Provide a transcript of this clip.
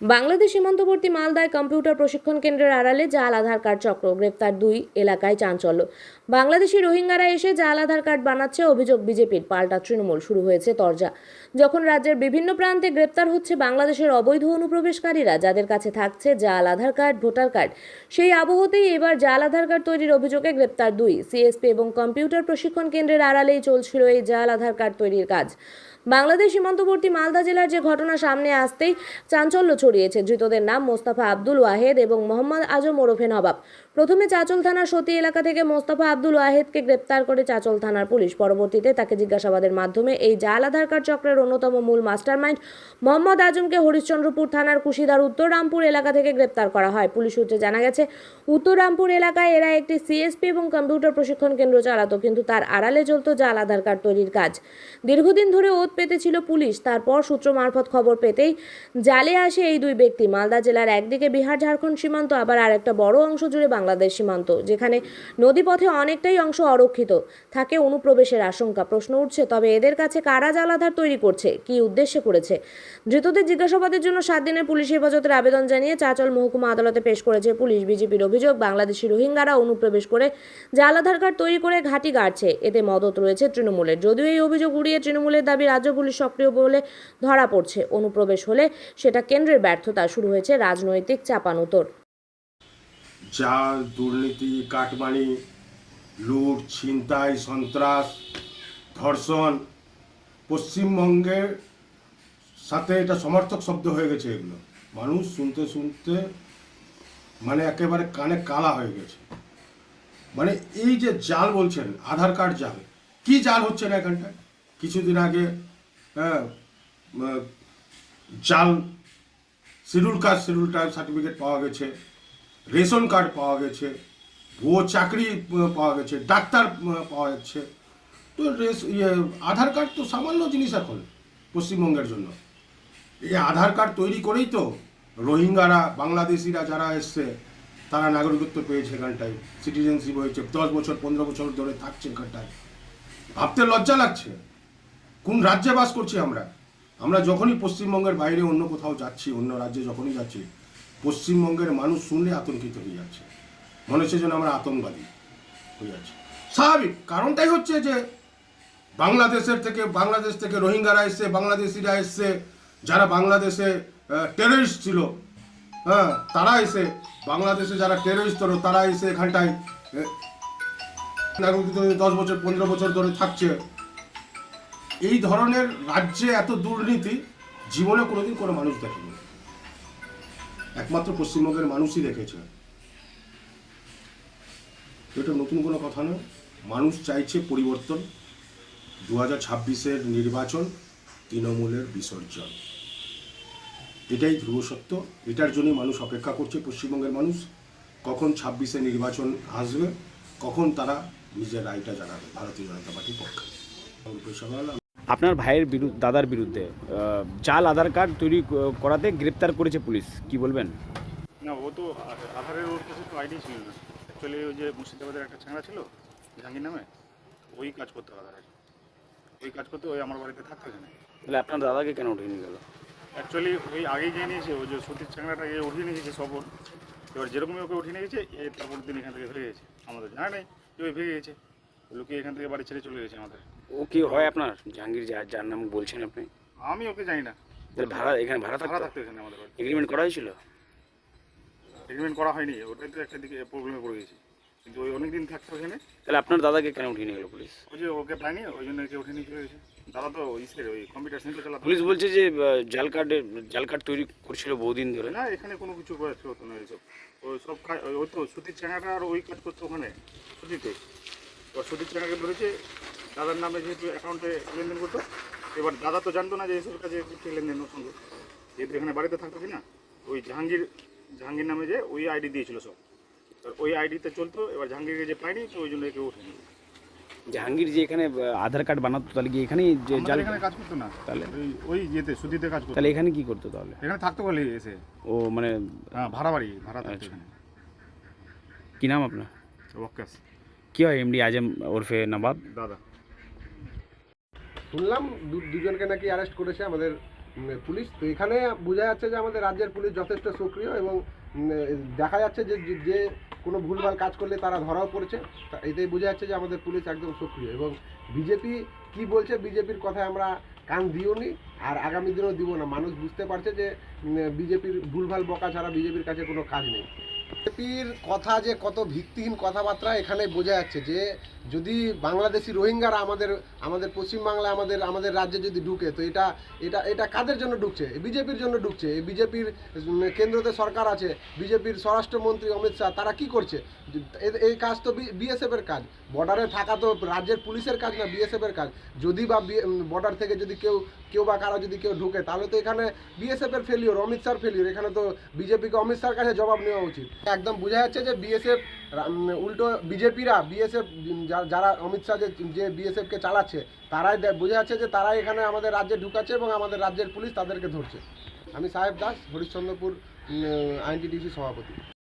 বাংলাদেশ সীমান্তবর্তী মালদায় কম্পিউটার প্রশিক্ষণ কেন্দ্রের আড়ালে জাল আধার কার্ড চক্র, গ্রেপ্তার দুই এলাকায় চাঞ্চল্য। বাংলাদেশি রোহিঙ্গারা এসে জাল আধার কার্ড বানাচ্ছে অভিযোগ বিজেপির, পাল্টা তৃণমূল, শুরু হয়েছে তরজা। যখন রাজ্যের বিভিন্ন প্রান্তে গ্রেপ্তার হচ্ছে বাংলাদেশের অবৈধ অনুপ্রবেশকারীরা, যাদের কাছে থাকছে জাল আধার কার্ড, ভোটার কার্ড, সেই আবহতেই এবার জাল আধার কার্ড তৈরির অভিযোগে গ্রেপ্তার দুই। সিএসপি এবং কম্পিউটার প্রশিক্ষণ কেন্দ্রের আড়ালেই চলছিল এই জাল আধার কার্ড তৈরির কাজ। বাংলাদেশ সীমান্তবর্তী মালদা জেলার যে ঘটনা সামনে আসতেই চাঞ্চল্য ছড়িয়েছে ধৃতদের নাম মোস্তাফা আব্দুল ওয়াহেদ এবং মোহাম্মদ আজম ওরফে নবাব। প্রথমে চাচল থানার সতী এলাকা থেকে মোস্তাফা আব্দুল ওয়াহেদকে গ্রেপ্তার করে চাচল থানার পুলিশ। পরবর্তীতে তাকে জিজ্ঞাসাবাদের মাধ্যমে এই জাল আধার কার্ড চক্রের অন্যতম মূল মাস্টারমাইন্ড মোহাম্মদ আজমকে হরিশ্চন্দ্রপুর থানার কুশিদার উত্তররামপুর এলাকা থেকে গ্রেপ্তার করা হয়। পুলিশ সূত্রে জানা গেছে উত্তররামপুর এলাকায় এরা একটি সিএসপি এবং কম্পিউটার প্রশিক্ষণ কেন্দ্র চালাতো, কিন্তু তার আড়ালে চলত জাল আধার কার্ড তৈরির কাজ। দীর্ঘদিন ধরে ওত পেতেছিল পুলিশ। তারপর সূত্র মারফত খবর পেতেই জালে আসে এই দুই ব্যক্তি। মালদা জেলার একদিকে বিহার, ঝাড়খণ্ড সীমান্ত, আবার আরেকটা বড় অংশ জুড়ে বাংলাদেশ সীমান্ত, যেখানে নদীপথে অনেকটাই অংশ অরক্ষিত। থাকে অনুপ্রবেশের আশঙ্কা, প্রশ্ন উঠছে, তবে এদের কাছে কারা জাল আধার তৈরি করছে, কি উদ্দেশ্যে করেছে? ধৃতদের জিজ্ঞাসাবাদের জন্য সাত দিনের পুলিশ হেফাজতের আবেদন জানিয়ে চাচল মহকুমা আদালতে পেশ করেছে পুলিশ। বিজেপির অভিযোগ, বাংলাদেশি রোহিঙ্গারা অনুপ্রবেশ করে জাল আধার কার্ড তৈরি করে ঘাঁটি গাড়ছে। এতে মদত রয়েছে তৃণমূলের। যদিও এই অভিযোগ উড়িয়ে তৃণমূলের দাবি রাজ্য পুলিশ সক্রিয় বলে ধরা পড়ছে। অনুপ্রবেশ হলে সেটা কেন্দ্রের ব্যর্থতা শুরু হয়েছে রাজনৈতিক চাপানুতর। জাল দুর্নীতি, কাটমানি, লুট, ছিনতাই, সন্ত্রাস, ধর্ষণ, পশ্চিমবঙ্গের সাথে এটা সমর্থক শব্দ হয়ে গেছে এগুলো। মানুষ শুনতে শুনতে মানে একেবারে কানে কালা হয়ে গেছে। মানে এই যে জাল বলছেন, আধার কার্ড জাল, কি জাল হচ্ছে না এখানটায়? কিছুদিন আগে হ্যাঁ জাল schedule caste schedule tribe certificate পাওয়া গেছে, রেশন কার্ড পাওয়া গেছে, ভুয়ো চাকরি পাওয়া গেছে, ডাক্তার পাওয়া যাচ্ছে। তো রেস ইয়ে আধার কার্ড তো সামান্য জিনিস এখন পশ্চিমবঙ্গের জন্য। এই আধার কার্ড তৈরি করেই তো রোহিঙ্গারা, বাংলাদেশিরা যারা এসছে, তারা নাগরিকত্ব পেয়েছে এখানটায়। সিটিজেনশিপ হয়েছে, দশ বছর, পনেরো বছর ধরে থাকছে এখানটায়। ভাবতে লজ্জা লাগছে। কোন রাজ্যে বাস করছি আমরা? আমরা যখনই পশ্চিমবঙ্গের বাইরে অন্য কোথাও যাচ্ছি, অন্য রাজ্যে যখনই যাচ্ছি, পশ্চিমবঙ্গের মানুষ শুনলে আতঙ্কিত হয়ে যাচ্ছে। মনে হচ্ছে যেন আমরা আতঙ্কবাদী হয়ে যাচ্ছে। স্বাভাবিক। কারণটাই হচ্ছে যে বাংলাদেশের থেকে, বাংলাদেশ থেকে রোহিঙ্গারা এসছে, বাংলাদেশিরা এসছে, যারা বাংলাদেশে টেররিস্ট ছিল হ্যাঁ তারা এসে, বাংলাদেশে যারা টেররিস্ট ছিল তারা এসে এখানটায় দশ বছর, পনেরো বছর ধরে থাকছে। এই ধরনের রাজ্যে এত দুর্নীতি, জীবনে কোনোদিন কোনো মানুষ দেখেনি। একমাত্র পশ্চিমবঙ্গের মানুষই দেখেছে। এটা নতুন কোনো কথা নয়। মানুষ চাইছে পরিবর্তন। দু হাজার ছাব্বিশের নির্বাচন তৃণমূলের বিসর্জন। এটাই ধ্রুব সত্য। এটার জন্যই মানুষ অপেক্ষা করছে পশ্চিমবঙ্গের মানুষ। কখন ছাব্বিশে নির্বাচন আসবে, কখন তারা নিজের রায়টা জানাবে, ভারতীয় জনতা পার্টির পক্ষে। আপনার ভাইয়ের বিরুদ্ধে দাদার বিরুদ্ধে জাল আধার কার্ড তৈরি করাতে গ্রেপ্তার করেছে পুলিশ কি বলবেন? না ও তো আধারের ওর কাছে তো আইডি ছিল না। অ্যাকচুয়ালি ওই যে মুর্শিদাবাদের একটা ছাড়া ছিল জাহাঙ্গীর নামে ওই কাজ করতে আধারের ওই কাজ করতে ওই আমার বাড়িতে থাকতো এখানে। তাহলে আপনার দাদাকে কেন উঠিয়ে নিয়ে গেল? অ্যাকচুয়ালি ওই আগেই গিয়ে নিয়েছে ওই যে সতীর চাংড়াটা গিয়ে উঠিয়ে নিয়েছে সব এবার যেরকমই ওকে উঠিয়ে নিয়েছে তারপর দিন এখান থেকে ভেঙে গেছে। আমাদের জানা নেই যে ওই ভেঙে গেছে। লোকে এখান থেকে বাড়ি ছেড়ে চলে গেছে আমাদের। ও কি হয় আপনার? জাহাঙ্গীর যার যার নাম বলছেন আপনি? আমি ওকে জানি না। তাহলে ভাড়া এখানে ভাড়া ভাড়া থাকতো থাকতো এখানে আমাদের বাড়ি এগ্রিমেন্ট করা হয়েছিল? এগ্রিমেন্ট করা হয়নি। ওটাই তো একটা দিকে প্রবলেমে পড়ে গেছি। কিন্তু ওই অনেক দিন থাকতো এখানে তাহলে আপনার দাদাকে কেন উঠিয়ে নিয়ে গেল পুলিশ? ওই যে ওকে পাইনি ওই জন্য একে উঠে নিয়ে চলে গেছে। দাদা তো ওই ইসের ওই কম্পিউটার সেন্টার চালাতো। পুলিশ বলছে যে আহ, জাল কার্ডে জাল কার্ড তৈরি করছিল বহুদিন ধরে। না এখানে কোনো কিছু করাচ্ছে হতো না ওই সব ওই তো সুতির চাঙাটা আর ওই কাজ করতো ওখানে। সুতিতে এবার সুতির চাঙাকে ধরেছে দাদার নামে যেহেতু অ্যাকাউন্টে লেনদেন করতো এবার দাদা তো জানতো না যে এইসব কাছে করছে লেনদেন ওর সঙ্গে যেহেতু এখানে বাড়িতে থাকতো কি না? ওই জাহাঙ্গীর জাহাঙ্গীর নামে যে ওই আইডি দিয়েছিল সব। এবার ওই আইডিতে চলতো এবার জাহাঙ্গীরকে যে পাইনি তো ওই জন্য একে উঠে নিল। জাহাঙ্গীর যে এখানে আধার কার্ড বানাতো তাহলে কি এখানেই যে জাল এখানে কাজ করতো না। তাহলে? ওই ওই ইয়েতে সুতিতে কাজ করতো। তাহলে এখানে কি করতো তাহলে? এখানে থাকতো বলে এসে। ও মানে হ্যাঁ ভাড়া বাড়ি ভাড়া থাকতো আচ্ছা। এখানে। কি নাম আপনার? ওয়াক্কাস কি হয় এমডি আজম ওরফে নবাব? দাদা। শুনলাম দুজনকে নাকি অ্যারেস্ট করেছে আমাদের পুলিশ। তো এখানে বোঝা যাচ্ছে যে আমাদের রাজ্যের পুলিশ যথেষ্ট সক্রিয় এবং দেখা যাচ্ছে যে, যে- কোনো ভুলভাল কাজ করলে তারা ধরাও পড়ছে। তা এটাই বোঝা যাচ্ছে যে আমাদের পুলিশ একদম সক্রিয় এবং বিজেপি কি বলছে বিজেপির কথায় আমরা কান দিও নি, আর আগামী দিনেও দিব না। মানুষ বুঝতে পারছে যে বিজেপির ভুলভাল বকা ছাড়া বিজেপির কাছে কোনো কাজ নেই। বিজেপির কথা যে কত ভিত্তিহীন কথাবার্তা এখানে বোঝা যাচ্ছে যে যদি বাংলাদেশি রোহিঙ্গারা আমাদের আমাদের পশ্চিমবাংলায়, আমাদের আমাদের রাজ্যে যদি ঢুকে, তো এটা এটা এটা কাদের জন্য ঢুকছে? বিজেপির জন্য ঢুকছে। এই বিজেপির কেন্দ্রতে সরকার আছে, বিজেপির স্বরাষ্ট্রমন্ত্রী অমিত শাহ, তারা কি করছে? এই কাজ তো বিএসএফ এর কাজ। বর্ডারে থাকা তো রাজ্যের পুলিশের কাজ না, বিএসএফের কাজ। যদি বা বর্ডার থেকে যদি কেউ কেউ বা কারও যদি কেউ ঢুকে, তাহলে তো এখানে বিএসএফের ফেলিওর অমিত শাহর ফেলিওর এখানে তো বিজেপিকে অমিত শাহর কাছে জবাব নেওয়া উচিত। একদম বোঝা যাচ্ছে যে বিএসএফ উল্টো বিজেপিরা বিএসএফ যারা অমিত শাহ যে বিএসএফকে চালাচ্ছে, তারাই বোঝা যাচ্ছে যে তারাই এখানে আমাদের রাজ্যে ঢুকাচ্ছে এবং আমাদের রাজ্যের পুলিশ তাদেরকে ধরছে। আমি সাহেব দাস, হরিশ্চন্দ্রপুর আইনটিডিসি সভাপতি।